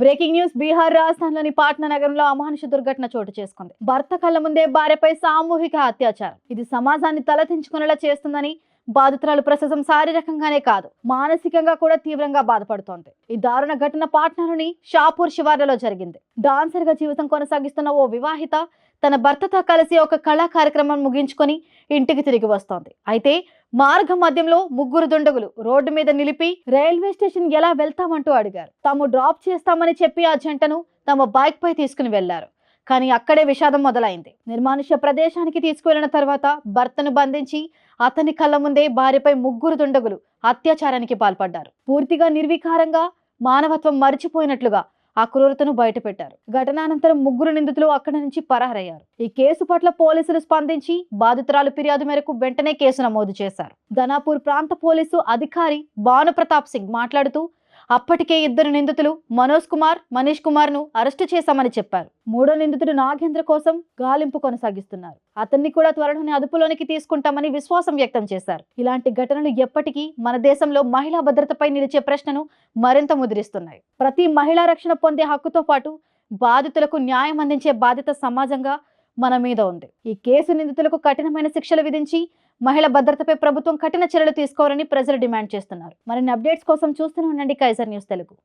Breaking news Bihar రాజధానిలోని పాట్నా నగరంలో అమానుష దుర్ఘటన చోటు చేసుకుంది. భర్త కళ్ళ ముందే భార్యపై సామూహిక అత్యాచారం. ఇది సమాజాన్ని తలదించుకునేలా చేస్తుందని బాధితురాలు ప్రస్తుతం శారీరకంగానే కాదు మానసికంగా కూడా తీవ్రంగా బాధపడుతోంది. ఈ దారుణ ఘటన పాట్నాలోని షాపూర్ శివార్లలో జరిగింది. డాన్సర్గా జీవితం కొనసాగిస్తున్న ఓ వివాహిత తన భర్తతో కలిసి ఒక కళా కార్యక్రమం ముగించుకొని ఇంటికి తిరిగి వస్తోంది. అయితే మార్గ మధ్యంలో ముగ్గురు దుండగులు రోడ్డు మీద నిలిపి రైల్వే స్టేషన్ ఎలా వెళ్తామంటూ అడిగారు. తాము డ్రాప్ చేస్తామని చెప్పి ఆ జంటను తమ బైక్ పై తీసుకుని వెళ్ళారు. కానీ అక్కడే విషాదం మొదలైంది. నిర్మానుష్య ప్రదేశానికి తీసుకువెళ్ళిన తర్వాత భర్తను బంధించి అతని కళ్ళ ముందే భార్యపై ముగ్గురు దుండగులు అత్యాచారానికి పాల్పడ్డారు. పూర్తిగా నిర్వికారంగా మానవత్వం మరిచిపోయినట్లుగా ఆ క్రూరతను బయటపెట్టారు. ఘటనానంతరం ముగ్గురు నిందితులు అక్కడి నుంచి పరారయ్యారు. ఈ కేసు పట్ల పోలీసులు స్పందించి బాధితురాలు ఫిర్యాదు మేరకు వెంటనే కేసు నమోదు చేశారు. ధనాపూర్ ప్రాంత పోలీసు అధికారి భానుప్రతాప్ సింగ్ మాట్లాడుతూ అప్పటికే ఇద్దరు నిందితులు మనోజ్ కుమార్ మనీష్ కుమార్ను అరెస్టు చేశామని చెప్పారు. మూడో నిందితుడు నాగేంద్ర కోసం గాలింపు కొనసాగిస్తున్నారు. అతన్ని కూడా త్వరలోనే అదుపులోనికి తీసుకుంటామని విశ్వాసం వ్యక్తం చేశారు. ఇలాంటి ఘటనలు ఎప్పటికీ మన దేశంలో మహిళా భద్రతపై నిలిచే ప్రశ్నను మరింత ముదిరిస్తున్నాయి. ప్రతి మహిళా రక్షణ పొందే హక్కుతో పాటు బాధితులకు న్యాయం అందించే బాధ్యత సమాజంగా మన మీద ఉంది. ఈ కేసు నిందితులకు కఠినమైన శిక్షలు విధించి మహిళ భద్రతపై ప్రభుత్వం కఠిన చర్యలు తీసుకోవాలని ప్రజలు డిమాండ్ చేస్తున్నారు. మరిన్ని అప్డేట్స్ కోసం చూస్తూనే ఉండండి. Kaizer news Telugu.